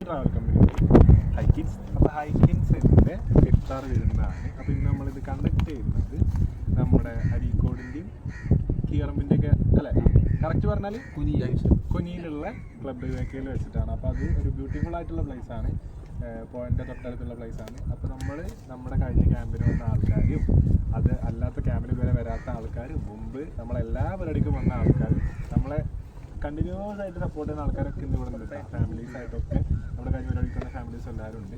Travel company ഹൈക്കിൻസ് അപ്പോൾ ഹൈക്കിൻസിന്റെ ഇഫ്താർ വരുന്നതാണ് അപ്പോൾ ഇന്ന് നമ്മളിത് കണ്ടക്ട് ചെയ്യുന്നത് നമ്മുടെ അരീക്കോടിന്റെയും കീറമ്പിന്റെ ഒക്കെ അല്ലേ കറക്റ്റ് പറഞ്ഞാൽ കുനിയിലുള്ള ക്ലബ് വേക്കയിൽ വെച്ചിട്ടാണ് അപ്പോൾ അത് ഒരു ബ്യൂട്ടിഫുൾ ആയിട്ടുള്ള പ്ലേസ് ആണ് പോയിന്റെ തൊട്ടടുത്തുള്ള പ്ലേസ് ആണ് അപ്പോൾ നമ്മൾ നമ്മുടെ കഴിഞ്ഞ ക്യാമ്പിന് വന്ന ആൾക്കാരും അത് അല്ലാത്ത ക്യാമ്പിന് വരെ വരാത്ത ആൾക്കാരും മുമ്പ് നമ്മളെല്ലാ പരിപാടിക്കും വന്ന നമ്മളെ കണ്ടിന്യൂസ് ആയിട്ട് സപ്പോർട്ട് ചെയ്യുന്ന ആൾക്കാരൊക്കെ ഇന്ന് ഇവിടെ ഉണ്ട് ഫാമിലീസ് ആയിട്ടൊക്കെ. നമ്മുടെ കഴിഞ്ഞ പരിപാടിക്ക് വന്ന ഫാമിലീസ് എല്ലാവരും ഉണ്ട്.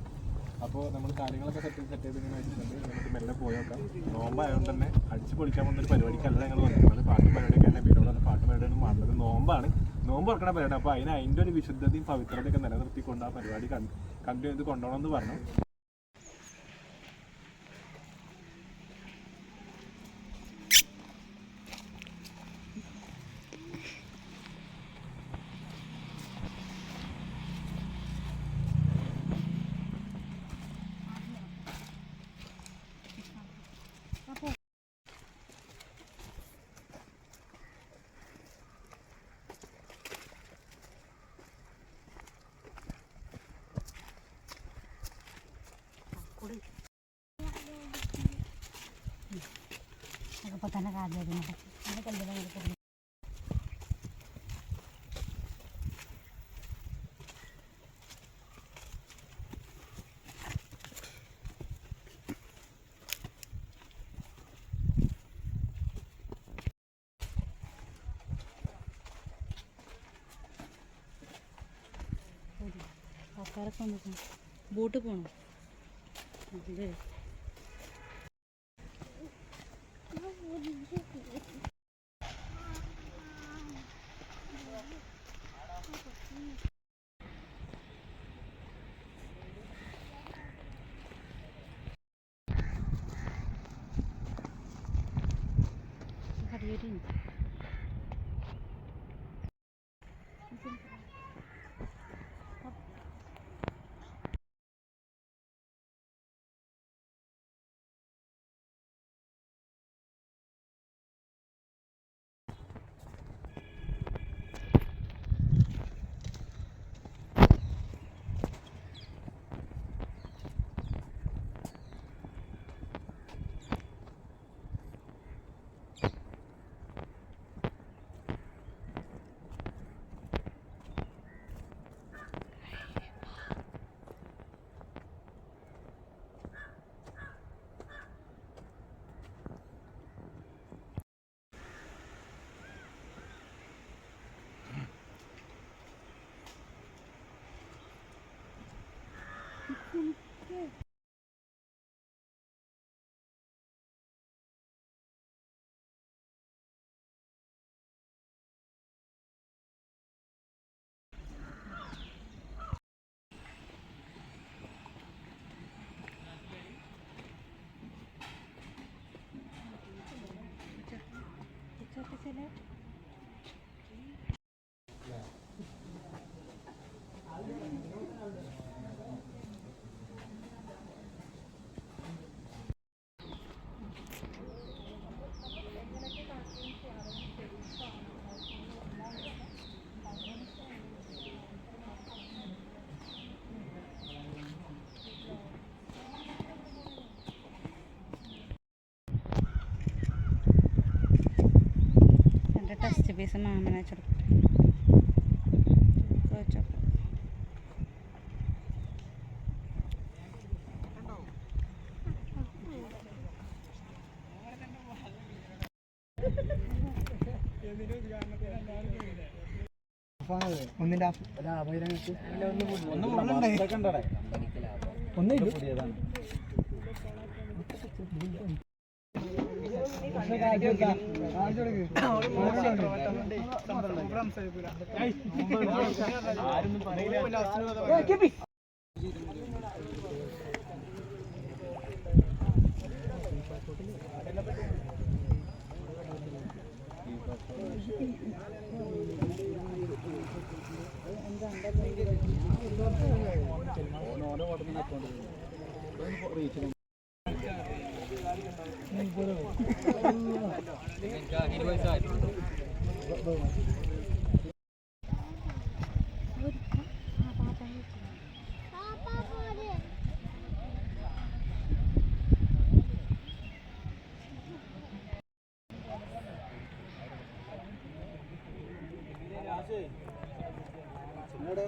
അപ്പോൾ നമ്മൾ കാര്യങ്ങളൊക്കെ സെറ്റ് സെറ്റ് ചെയ്ത് ഇങ്ങനെ വെച്ചിട്ടുണ്ട്. നമുക്ക് മെല്ലെ പോയേക്കാം നോമ്പായതുകൊണ്ട് തന്നെ അടിച്ച് പൊളിക്കാൻ പോകുന്ന ഒരു പരിപാടിക്കല്ല ഞങ്ങൾ വന്നിട്ടുള്ളത് പാട്ട് പരിപാടിയൊക്കെ തന്നെ പിന്നെ പാട്ട് പരിപാടിയൊന്നും മാറുന്നത്. നോമ്പാണ്. നോമ്പ് തുറക്കണ പരിപാടി. അപ്പോൾ അതിന് അതിന്റെ ഒരു വിശുദ്ധതയും പവിത്രതയൊക്കെ നിലനിർത്തിക്കൊണ്ട് ആ പരിപാടി കണ്ടിന്യൂ ചെയ്ത് കൊണ്ടുപോകണം എന്ന് പറഞ്ഞു. അപ്പോൾ തന്നെ കാര്യം അത് കല്യാണം നടക്കുന്നു ആൾക്കാരൊക്കെ വന്നിട്ടുണ്ട്. ബോട്ട് പോകണം ഇത് vereyim. ടെസ്റ്റ് പീസ് മാമനെ ചോദിച്ചോ ഒന്നിന്റെ ഒന്ന് ഓരോ ഓട്ടത്തിന് അക്കൗണ്ട് റീച്ചിലും എന്നോട്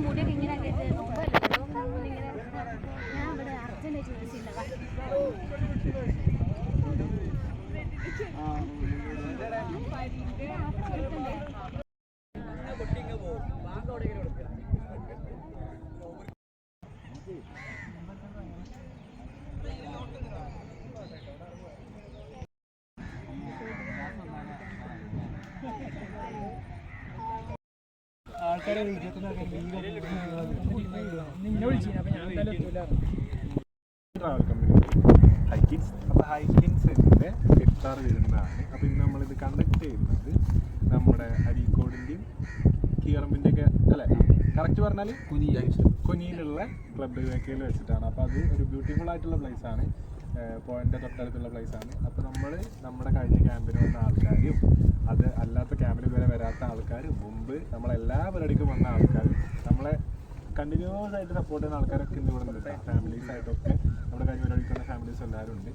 മുടിയൊക്കെ ഇങ്ങനെ ഞാൻ ഇവിടെ അർജന്റ് ചോദിച്ചില്ലതാ ആൾക്കാരെ നിന്നെ വിളിച്ചു അപ്പൊ ഞാൻ എന്തായാലും എത്തൂല ഹൈക്കിൻസ് അപ്പോൾ ഹൈക്കിൻസിന്റെ ഇഫ്താർ വരുന്നതാണ് അപ്പോൾ ഇന്ന് നമ്മളിത് കണ്ടക്ട് ചെയ്യുന്നത് നമ്മുടെ അരീക്കോടിന്റെയും കീറമ്പിന്റെ ഒക്കെ അല്ലേ കറക്റ്റ് പറഞ്ഞാൽ കുനിയിലുള്ള ക്ലബ് വേക്കയിൽ വെച്ചിട്ടാണ്. അപ്പോൾ അത് ഒരു ബ്യൂട്ടിഫുൾ ആയിട്ടുള്ള പ്ലേസ് ആണ്. പോയിന്റെ തൊട്ടടുത്തുള്ള പ്ലേസ് ആണ്. അപ്പോൾ നമ്മൾ നമ്മുടെ കഴിഞ്ഞ ക്യാമ്പിന് വന്ന ആൾക്കാരും അത് അല്ലാത്ത ക്യാമ്പിന് ഇതുവരെ വരാത്ത ആൾക്കാരും മുമ്പ് നമ്മളെല്ലാ പരിപാടിക്കും വന്ന ആൾക്കാരും നമ്മളെ കണ്ടിന്യൂസ് ആയിട്ട് സപ്പോർട്ട് ചെയ്യുന്ന ആൾക്കാരൊക്കെ ഇന്ന് ഇവിടെ ഉണ്ട്. ഫാമിലീസ് ആയിട്ടൊക്കെ നമ്മുടെ കഴിഞ്ഞ പരിപാടിക്ക് വന്ന ഫാമിലീസ് എല്ലാവരും ഉണ്ട്.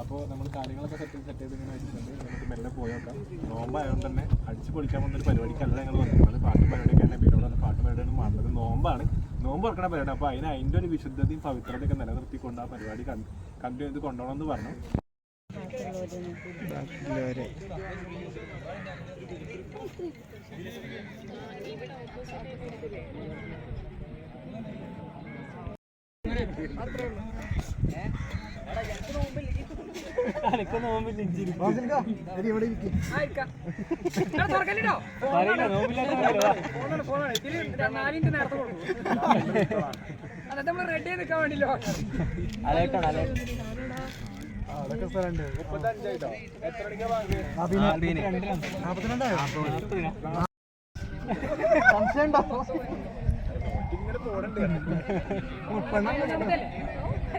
അപ്പോൾ നമ്മൾ കാര്യങ്ങളൊക്കെ സെറ്റ് സെറ്റ് ചെയ്ത് ഇങ്ങനെ വെച്ചിട്ടുണ്ട്. നമുക്ക് മെല്ലെ പോയോക്കാം. നോമ്പ് നോമ്പായതുകൊണ്ട് തന്നെ അടിച്ച് പൊളിക്കാൻ പോകുന്ന ഒരു പരിപാടിക്കല്ല ഞങ്ങൾ വന്നിട്ടുള്ളത് പാട്ട് പരിപാടിയൊക്കെ തന്നെ പിന്നെ വന്ന പാട്ട് പരിപാടിയാണ് മാറുന്നത്. നോമ്പാണ്. നോമ്പ് തുറക്കണ പരിപാടി. അപ്പോൾ അതിന് അതിന്റെ ഒരു വിശുദ്ധതയും പവിത്രതയൊക്കെ നിലനിർത്തിക്കൊണ്ട് ആ പരിപാടി കണ്ടിന്യൂ ചെയ്ത് കൊണ്ടുപോകണം എന്ന് പറഞ്ഞു നാലിന്റെ നേരത്തെ കൊടുക്കും അതൊക്കെ നമ്മൾ റെഡി നിൽക്കാൻ വേണ്ടിയില്ലോ അതൊക്കെ സ്ഥലമുണ്ട് മുപ്പത്തഞ്ചായിട്ടോ എത്ര മണിക്കാ ഇങ്ങനെ പോടണ്ട്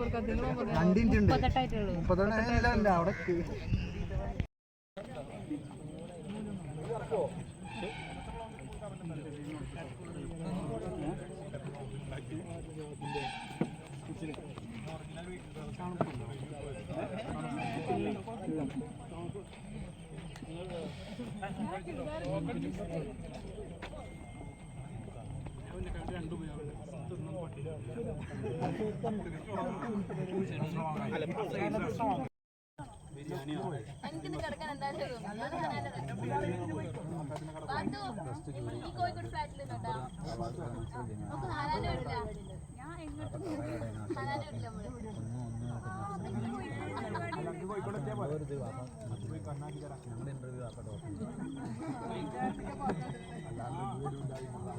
കൊടുത്തിട്ടാ മുപ്പത്തെട്ടായിട്ടുള്ളൂ എനിക്കിന്ന് കിടക്കാൻ എന്തായാലും ഞാൻ ബാത്തു ഈ കോഴിക്കോട് ഫ്ലാറ്റിൽ നിന്നോട്ടാ നമുക്ക് നാലാലും വരില്ല ഞാൻ എങ്ങോട്ടും നാലാലും വരില്ല ഇതിലുള്ള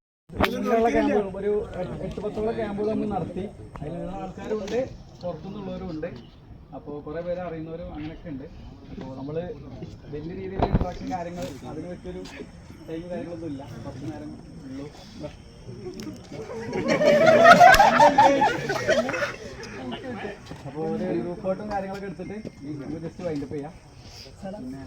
ക്യാമ്പ് ഒരു എട്ട് പത്തോളം ക്യാമ്പുകൾ നമ്മൾ നടത്തി അതിലുള്ള ആൾക്കാരുണ്ട് പുറത്തുനിന്നുള്ളവരും ഉണ്ട് അപ്പോൾ കുറേ പേര് അറിയുന്നവരും അങ്ങനെയൊക്കെ ഉണ്ട്. അപ്പോൾ നമ്മൾ വലിയ രീതിയിൽ ഉണ്ടാക്കുന്ന കാര്യങ്ങൾ അതിന് പറ്റിയൊരു ടൈം കാര്യങ്ങളൊന്നും ഇല്ല കുറച്ച് നേരം ഉള്ളൂ. ദാ. അപ്പോൾ ഒരു ഗ്രൂപ്പ് ഫോട്ടും കാര്യങ്ങളൊക്കെ എടുത്തിട്ട് ഈ ജസ്റ്റ് വൈൻഡപ്പ് ചെയ്യാം. പിന്നെ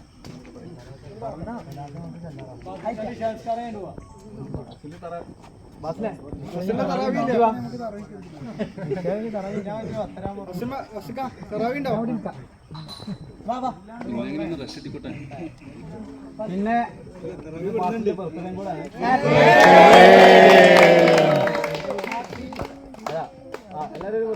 പിന്നെ എല്ലാരും